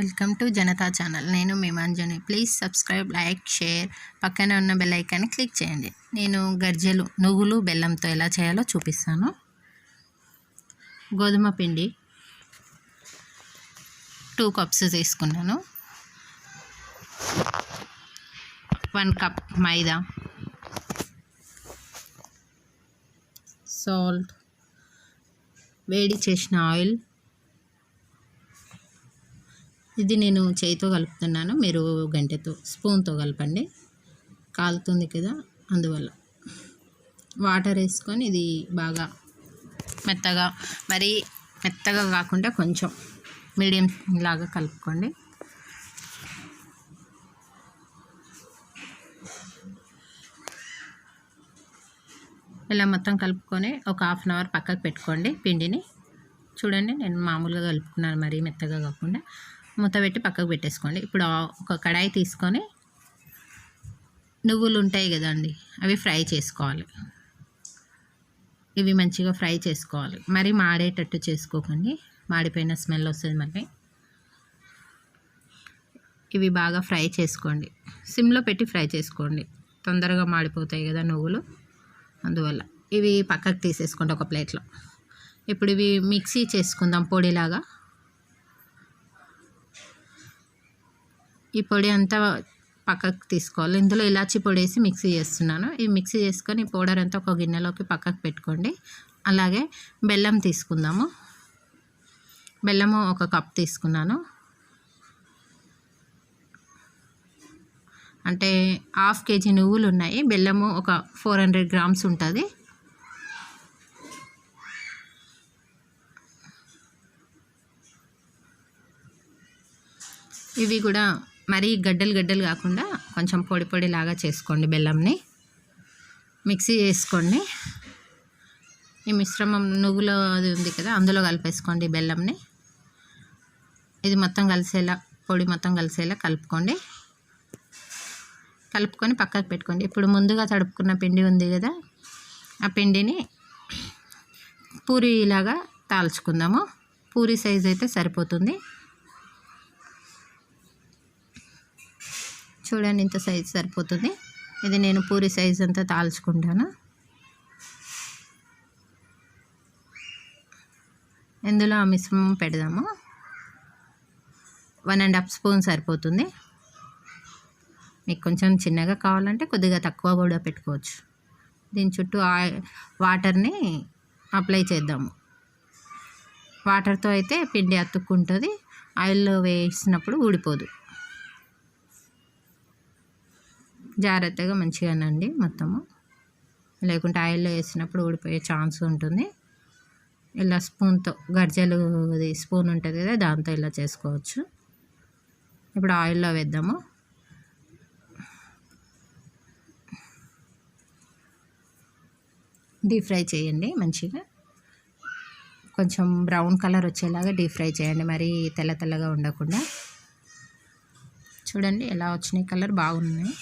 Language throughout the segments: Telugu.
వెల్కమ్ టు జనతా ఛానల్ నేను మేమాంజని ప్లీజ్ సబ్స్క్రైబ్ లైక్ షేర్ పక్కనే ఉన్న బెల్ ఐకాన్ని క్లిక్ చేయండి. నేను గర్జెలు నువ్వులు బెల్లంతో ఎలా చేయాలో చూపిస్తాను. గోధుమ పిండి టూ కప్స్ తీసుకున్నాను. One cup maida. సాల్ట్ వేడి చేసిన ఆయిల్ ఇది నేను చేయితో కలుపుతున్నాను. మీరు గంటెతో స్పూన్తో కలపండి. కాలుతుంది కదా అందువల్ల. వాటర్ వేసుకొని ఇది బాగా మెత్తగా మరి మెత్తగా కాకుండా కొంచెం మీడియం లాగా కలుపుకోండి. ఇలా మొత్తం కలుపుకొని ఒక హాఫ్ అన్ అవర్ పక్కకు పెట్టుకోండి పిండిని. చూడండి నేను మామూలుగా కలుపుకున్నాను మరీ మెత్తగా కాకుండా. మూత పెట్టి పక్కకు పెట్టేసుకోండి. ఇప్పుడు ఒక కడాయి తీసుకొని నువ్వులు ఉంటాయి కదండి అవి ఫ్రై చేసుకోవాలి. ఇవి మంచిగా ఫ్రై చేసుకోవాలి. మరి మాడేటట్టు చేసుకోకండి. మాడిపోయిన స్మెల్ వస్తుంది మళ్ళీ. ఇవి బాగా ఫ్రై చేసుకోండి. సిమ్లో పెట్టి ఫ్రై చేసుకోండి. తొందరగా మాడిపోతాయి కదా నువ్వులు. అందువల్ల ఇవి పక్కకు తీసేసుకోండి ఒక ప్లేట్లో. ఇప్పుడు ఇవి మిక్సీ చేసుకుందాం పొడిలాగా. ఈ పొడి అంతా పక్కకు తీసుకోవాలి. ఇందులో ఇలాచి పొడి వేసి మిక్సీ చేస్తున్నాను. ఈ మిక్సీ చేసుకొని పౌడర్ అంతా ఒక గిన్నెలోకి పక్కకు పెట్టుకోండి. అలాగే బెల్లం తీసుకుందాము. బెల్లము ఒక కప్ తీసుకున్నాను. అంటే హాఫ్ కేజీ నువ్వులు ఉన్నాయి. బెల్లము ఒక ఫోర్ హండ్రెడ్ గ్రామ్స్ ఉంటుంది. ఇవి కూడా మరీ గడ్డలు గడ్డలు కాకుండా కొంచెం పొడి పొడిలాగా చేసుకోండి బెల్లంని. మిక్సీ చేసుకోండి. ఈ మిశ్రమం నువ్వులో అది ఉంది కదా అందులో కలిపేసుకోండి బెల్లంని. ఇది మొత్తం కలిసేలా పొడి మొత్తం కలిసేలా కలుపుకోండి. కలుపుకొని పక్కకు పెట్టుకోండి. ఇప్పుడు ముందుగా తడుపుకున్న పిండి ఉంది కదా ఆ పిండిని పూరీలాగా తాల్చుకుందాము. పూరి సైజ్ అయితే సరిపోతుంది. చూడండి ఇంత సైజు సరిపోతుంది. ఇది నేను పూరి సైజ్ అంతా తాల్చుకుంటాను. ఇందులో ఆ మిశ్రమం పెడదాము. వన్ అండ్ హాఫ్ స్పూన్ సరిపోతుంది. మీకు కొంచెం చిన్నగా కావాలంటే కొద్దిగా తక్కువ కూడా పెట్టుకోవచ్చు. దీని చుట్టూ వాటర్ని అప్లై చేద్దాము. వాటర్తో అయితే పిండి అతుక్కుంటుంది. ఆయిల్లో వేసినప్పుడు ఊడిపోదు. జాగ్రత్తగా మంచిగా నండి మొత్తము. లేకుంటే ఆయిల్లో వేసినప్పుడు ఊడిపోయే ఛాన్స్ ఉంటుంది. ఇలా స్పూన్తో గర్జలు స్పూన్ ఉంటుంది కదా దాంతో ఇలా చేసుకోవచ్చు. ఇప్పుడు ఆయిల్లో వేద్దాము. డీప్ ఫ్రై చేయండి మంచిగా. కొంచెం బ్రౌన్ కలర్ వచ్చేలాగా డీప్ ఫ్రై చేయండి మరి తెల్ల తెల్లగా ఉండకుండా. చూడండి ఎలా వచ్చినాయి కలర్ బాగున్నాయి.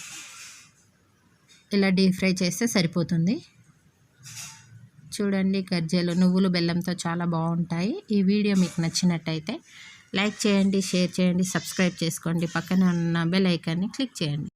ఇలా డీప్ ఫ్రై చేస్తే సరిపోతుంది. చూడండి గజ్జలు నువ్వులు బెల్లంతో చాలా బాగుంటాయి. ఈ వీడియో మీకు నచ్చినట్టయితే లైక్ చేయండి షేర్ చేయండి సబ్స్క్రైబ్ చేసుకోండి. పక్కన ఉన్న బెల్ ఐకాన్ని క్లిక్ చేయండి.